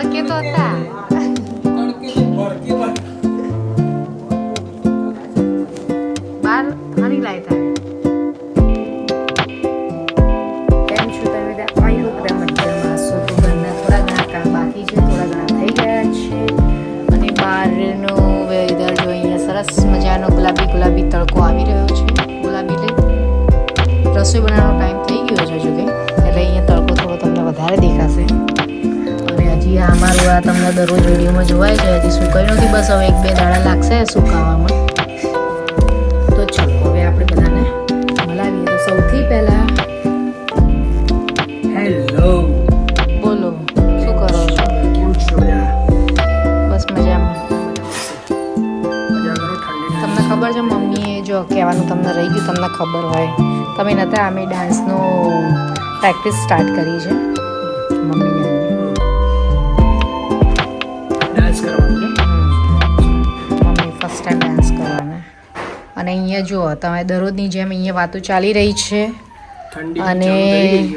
તડકે તો હતા. બાર હરી લાય થોડા ઘણા કામ બાકી છે, થોડા ઘણા થઈ ગયા છે. અને બહારનો વેધર જો સરસ મજાનો ગુલાબી ગુલાબી તડકો આવી રહ્યો છે. ગુલાબી લઈ રસોઈ બનાવવાનો ટાઈમ થઈ ગયો છે જો કે એટલે અહીંયા તડકો થોડો તમને વધારે દેખાશે. હજી આ મારું આ તમને દરરોજ વિડીયોમાં જોવાય છે હજી સુકાઈ નથી બસ હવે એક બે દાડા લાગશે સુકાવામાં. તો ચાલો હવે આપણે બધાને મળાવીએ. તો સૌથી પહેલા હેલો બોલો શું કરો છો? કેમ છો બસ મજામાં. તમને ખબર છે મમ્મીએ જો કહેવાનું તમને રહી ગયું તમને ખબર હોય. તમે નતા અમે ડાન્સનું પ્રેક્ટિસ સ્ટાર્ટ કરી છે? ટાઈમ ડાન્સ કરવાના. અને અહીંયા જુઓ તમે દરરોજની જેમ અહીંયા વાતો ચાલી રહી છે. અને.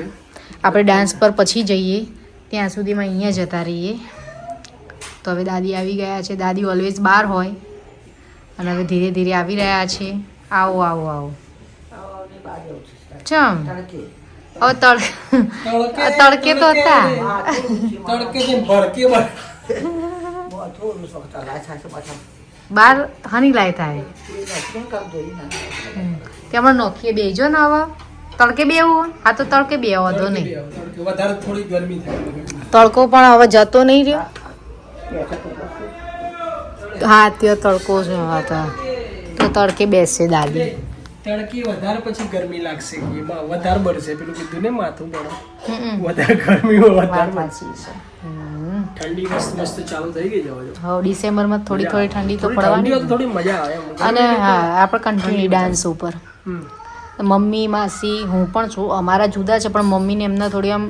આપણે ડાન્સ પર પછી જઈએ. ત્યાં સુધીમાં અહીંયા જતા રહીએ. તો હવે દાદી આવી ગયા છે. દાદી ઓલવેઝ બહાર હોય. અને હવે ધીરે ધીરે આવી રહ્યા છે. આવો આવો આવો. ચમ. હવે તડ તડકે તો હતા. તડકે ભડકે ભડ બાર હની લાય થાય તેમાં નોખીએ બેજો ને હવે? તડકે બેવું? હા તો તડકે બે વધો નહીં. તડકે વધારે થોડી ગરમી થાય. તડકો પણ હવે જતો નહીં રહ્યો? હા ત્યાં તડકો છે હવે તો. તો તડકે બેસે દાદી. તડકી વધારે પછી ગરમી લાગશે એમાં વધારે બળશે. પેલું કીધું ને માથું બળે. વધારે ગરમી વધારે બળશે. ઠંડી મસ્ત મસ્ત ચાલુ થઈ ગઈ જો હવે ડિસેમ્બરમાં થોડી થોડી ઠંડી તો થોડી ઠંડી તો પડવાની થોડી મજા આવે. અને હા આપણે કન્ટિન્યુ ડાન્સ ઉપર. મમ્મી માસી હું પણ છું. અમારા જુદા છે પણ મમ્મીને એમને થોડી આમ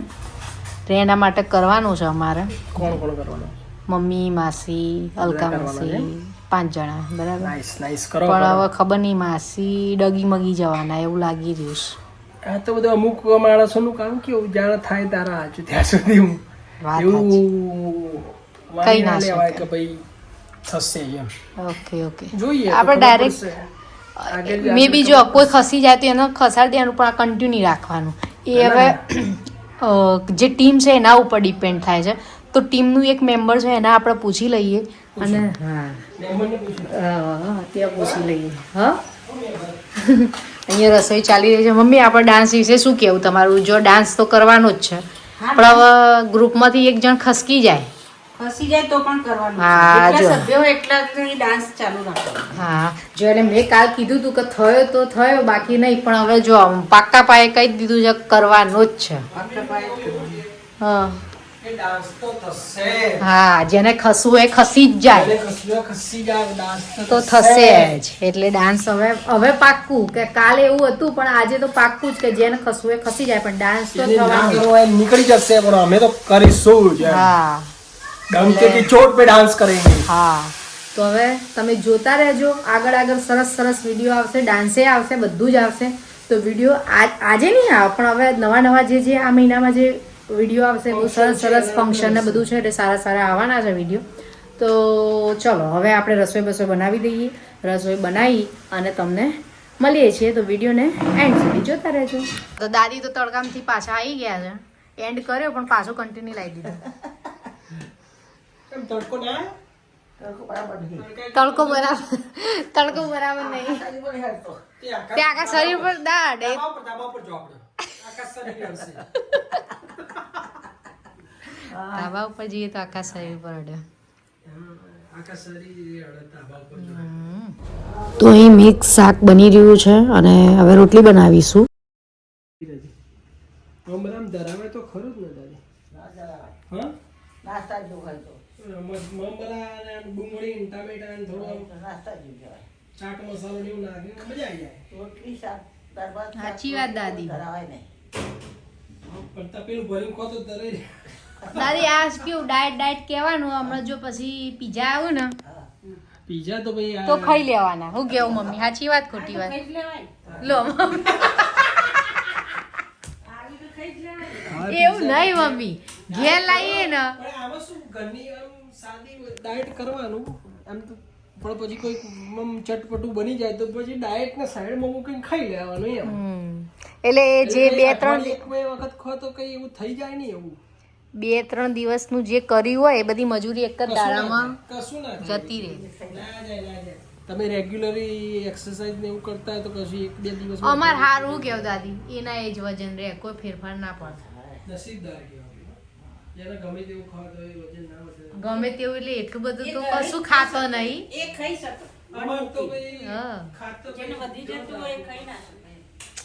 એના માટે કરવાનું છે અમારે. કોણ કોણ કરવાનું? મમ્મી માસી અલકા માસી પાંચ જણા બરાબર? નાઈસ નાઈસ કરો પણ હવે ખબર નહીં માસી ડગી મગી જવાના એવું લાગી રહ્યું છે. આ તો બધું અમુક માણસોનું કામ કેવું? જાણ થાય તારા હાચું ત્યાં સુધી હું. એવું કઈ ના લેવાય કે ભાઈ થશે એમ. ઓકે ઓકે જોઈએ આપણે. આગળ મે બી જો કોઈ ખસી જાય તો એને ખસાડી દેવાનું પણ આ કન્ટિન્યુ રાખવાનું. એ હવે જે ટીમ છે એના ઉપર ડિપેન્ડ થાય છે. તો ટીમનું એક મેમ્બર છે એના આપણે પૂછી લઈએ. અને હા. ત્યાં પૂછી લઈએ. હા? અહીંયા રસોઈ ચાલી રહી છે. મમ્મી આપણે ડાન્સ વિશે શું કેવું તમારું જો ડાન્સ તો કરવાનો જ છે. પણ હવે ગ્રુપમાંથી એક જણ ખસકી જાય. ખસી જાય તો પણ કરવાનું હા, જો. સભ્યો એટલા ડાન્સ ચાલુ રાખવાનો. હા જો એટલે મેં કાલ કીધું તું કે થયો તો થયો બાકી નહીં પણ હવે જો પાક્કા પાયે કહી દીધું છે કરવાનો જ છે. પાક્કા પાયે હા. હા જેને ખસવું એ ખસી જ જાય. તો થશે જ. એટલે ડાન્સ હવે હવે પાક્કું કે કાલે એવું હતું પણ આજે તો પાક્કું જ કે જેને ખસવું એ ખસી જાય પણ ડાન્સ તો થવાનો નીકળી જશે પણ અમે તો કરીશું જ હા. ડંકે કી ચોટ પે ડાન્સ કરેંગે. હા. તો હવે તમે જોતા રહેજો. આગળ આગળ સરસ સરસ વીડિયો આવશે ડાન્સે આવશે બધું જ આવશે. તો વીડિયો આજે નહીં આવે પણ હવે નવા નવા જે જે આ મહિનામાં જે વીડિયો આવશે બહુ સરસ સરસ ફંક્શન ને બધું છે એટલે સારા સારા આવવાના છે વીડિયો. તો ચલો હવે આપણે રસોઈ બસોઈ બનાવી દઈએ. રસોઈ બનાવી અને તમને મળીએ છીએ. તો વિડીયોને એન્ડ સુધી જોતા રહેજો. તો દાદી તો તડકામથી પાછા આવી ગયા છે. એન્ડ કર્યો પણ પાછો કન્ટિન્યુ લાવી દીધો. તડકો બરાબર તડકો બરાબર નહીં. ત્યાં તે આખા શરીર પર દાડ ધાબા. આકાશ ઉપર જઈએ તો આખા શરીર પર અડે. આકાશ. તો અહીં મિક્સ શાક બની રહ્યું છે અને હવે રોટલી બનાવીશું. ધરાવે તો ખરું જ ને દાદી. ના જરાવાય. હા? નાસ્તા જેવું હોય મમરા ને ડુંગળી ને ટામેટા ને થોડું નાસ્તા જેવું ચાટ મસાલો ને એવું મજા આવી જાય. રોટલી શાક સાચી વાત દાદી. દાદી આ કેવું? ડાયટ ડાયટ કહેવાનું? હમણાં જો પછી પીઝા આવું ને પીઝા તો ભાઈ તો ખાઈ લેવાના. હું કેવું મમ્મી? સાચી વાત ખોટી વાત? ખાઈ જ લેવાય. લો. એવું નહીં મમ્મી. ઘેર લાવીએ ને. આમાં શું ઘરની સાદી ડાયટ કરવાનું? આમ તો પણ પછી કોઈ ચટપટું બની જાય તો પછી ડાયટ ને સાઈડમાં મૂકીને ખાઈ લેવાનું એમ. એટલે જે બે ત્રણ એક બે વખત ખો તો કઈ એવું થઈ જાય નહીં એવું. બે ત્રણ દિવસનું જે કર્યું હોય એ બધી મજૂરી એક જ દાડામાં કશું ના જતી રહે. તમે રેગ્યુલરી એક્સરસાઇઝ ને એવું કરતા હોય તો કશું એક બે દિવસ અમાર હારું કેવ દાદી એના એ જ વજન રહે કોઈ ફેરફાર ના પડે. નસીબદાર જેને ગમે તેવું એટલે એટલું બધું તો કશું ખાતો નહીં. એ ખાઈ શકો. અમાર તો ભાઈ હા. ખાતો જેને વધી જતું હોય એ ખાઈ ના શકે.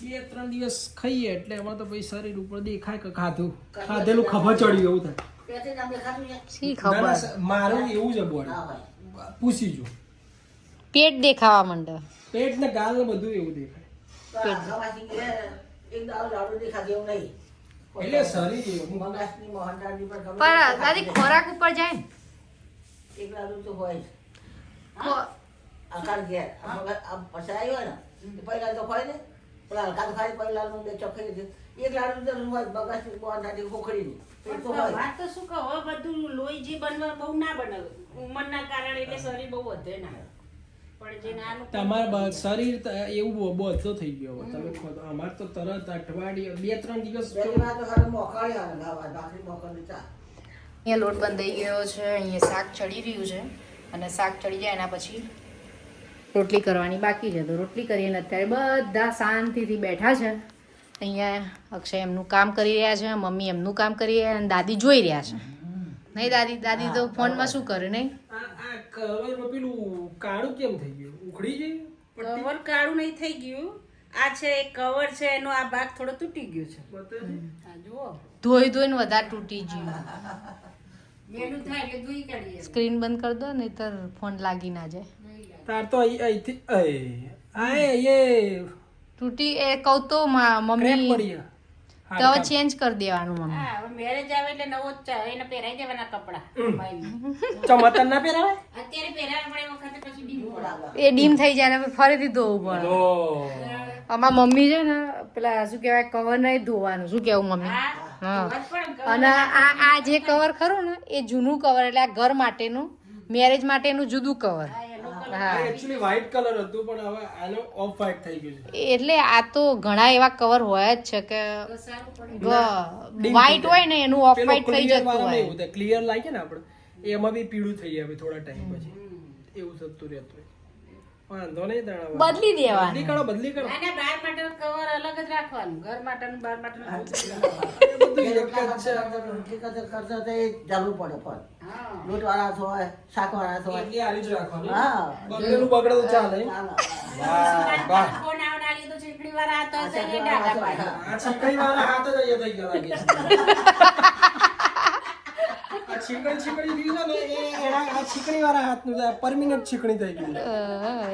બે ત્રણ દિવસ ખાઈએ એટલે એમાં તો ભાઈ શરીર ઉપર દેખાય કે ખાધું. ખાધેલું ખબર ચડ્યું એવું થાય. મારું એવું છે બોડી પૂછી જો. પેટ દેખાવા માંડે. પેટ ને ગાલ ને બધું એવું દેખાય. એક દાવ લાડુ એવું નહીં. પણ દાદી ખોરાક ઉપર જાય ને. એકલાનું તો હોય આકાર ઘેર. આ મગજ આવ્યો ને તો પહેલા તો ખોય ને પેલા હલકા તો ખાલી પહેલા નું દીધી એક લાડુ તો હોય ખોખડીની. પેટ તો વાત તો શું કહો બધું લોહી જે બનવા બહુ ના બને. ઉંમરના કારણે એટલે શરીર બહુ વધે ના. તમારા બ- શરીર એવું બધો થઈ ગયો હવે. તમે ખો તો અમાર તો તરત અઠવાડિયે બે ત્રણ દિવસ અહીંયા લોટ બંધાઈ ગયો છે. અહીંયા શાક ચડી રહ્યું છે. અને શાક ચડી જાય એના પછી રોટલી કરવાની બાકી છે. તો રોટલી કરીને અત્યારે બધા શાંતિથી બેઠા છે. અહીંયા અક્ષય એમનું કામ કરી રહ્યા છે. મમ્મી એમનું કામ કરી રહ્યા અને દાદી જોઈ રહ્યા છે. નહીં દાદી દાદી તો ફોનમાં શું કરે નહીં? કવરમાં પેલું કાળું કેમ થઈ ગયું? ઉખડી ગયું? કવર કાળું નહીં થઈ ગયું. આ છે કવર છે એનો આ ભાગ થોડો તૂટી ગયો છે. જુઓ. ધોઈ ધોઈને વધારે તૂટી ગયું. મેલું થાય એટલે ધોઈ કાઢીએ. સ્ક્રીન બંધ કરી દો નહીતર ફોન લાગી ના જાય. તાર તો અહીં- અહીંથી આય એ તૂટી એ કહું તો મા- મમ્મી. તો હવે ચેન્જ કરી દેવાનું મમ્મી. હા હવે મેરેજ આવે એટલે નવો જ એને પહેરાઈ દેવાના કપડા. ચમતર ના પહેરાવે? અત્યારે પહેરાવે પણ એ વખતે પછી ડીમ એ ડીમ થઈ જાય ને ફરીથી ધોવું પડે. ઓ. અમારા મમ્મી છે ને પેલા શું કહેવાય કવર નહીં ધોવાનું. શું કેવું મમ્મી. અને આ આ જે કવર ખરું ને એ જૂનું કવર એટલે આ ઘર માટેનું મેરેજ માટેનું જુદું કવર હા એકચ્યુઅલી વ્હાઈટ કલર હતું પણ હવે આનો ઓફ વ્હાઈટ થઈ ગયું છે. એટલે આ તો ઘણા એવા કવર હોય જ છે કે વ્હાઈટ હોય ને એનું ઓફ પેલો વ્હાઈટ થઈ clear જતું હોય. એવું ક્લિયર લાગે ને આપણે. એમાં બી પીળું થઈ જાય થોડા ટાઈમ પછી. એવું થતું રહેતું હોય. વાંધો નહીં દાણા બદલી દેવા બદલી કરો બદલી કરો અને બહાર માટે કવર અલગ જ રાખવાનું. ઘર માટેનું બાર બહાર માટે એ બધું એક જ છે. કરતા કરતા તો એ જરૂર પડે પણ હા. લોટ વાળા હોય શાક વાળા હોય. એટલી હારી જ રાખવાનું. હા. બગડેલું બગડે તો ચાલે. વાહ વાહ. ફોન આવડાલી તો ચીકડી વાળા તો એટલે ડાઘા પાડે. આ ચીકડી વાળા હાથ જ અહીંયા થઈ ગયા લાગે છે. છીકણી છીકણી થયું ને એના આ છીકણી વાળા હાથનું છે પરમિનન્ટ છીકણી થઈ ગયું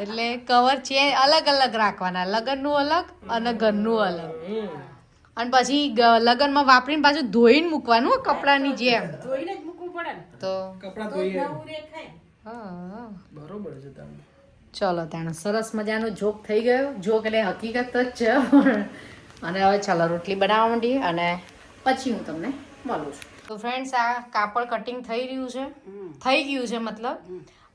એટલે કવર છે અલગ અલગ રાખવાના લગનનું અલગ અને ઘરનું અલગ. અને પછી લગનમાં વાપરીને પાછું ધોઈને મૂકવાનું કપડાની જેમ. ધોઈને જ મૂકવું પડે તો કપડાં ધોઈએ. હા બરોબર છે તમે ચલો ત્યાં સરસ મજાનો જોક થઈ ગયો. જોક એટલે હકીકત જ છે. અને હવે ચાલો રોટલી બનાવવા માંડીએ અને પછી હું તમને મળું છું. તો ફ્રેન્ડ્સ આ કાપડ કટિંગ થઈ રહ્યું છે. થઈ ગયું છે મતલબ.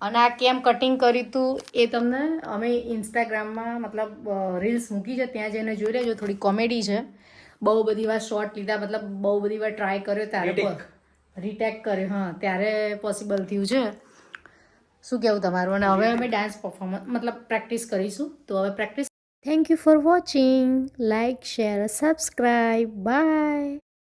અને આ કેમ કટિંગ કર્યું હતું એ તમને અમે ઇન્સ્ટાગ્રામમાં મતલબ રીલ્સ મૂકી છે. ત્યાં જઈને જોઈ લેજો થોડી કોમેડી છે. બહુ બધી વાર શોર્ટ લીધા મતલબ બહુ બધી વાર ટ્રાય કર્યો ત્યારે Retake. રીટેક કર્યો હા ત્યારે પોસિબલ થયું છે. શું કહેવું તમારું? અને હવે અમે ડાન્સ પરફોર્મન્સ મતલબ પ્રેક્ટિસ કરીશું. તો હવે practice thank you for watching like share subscribe bye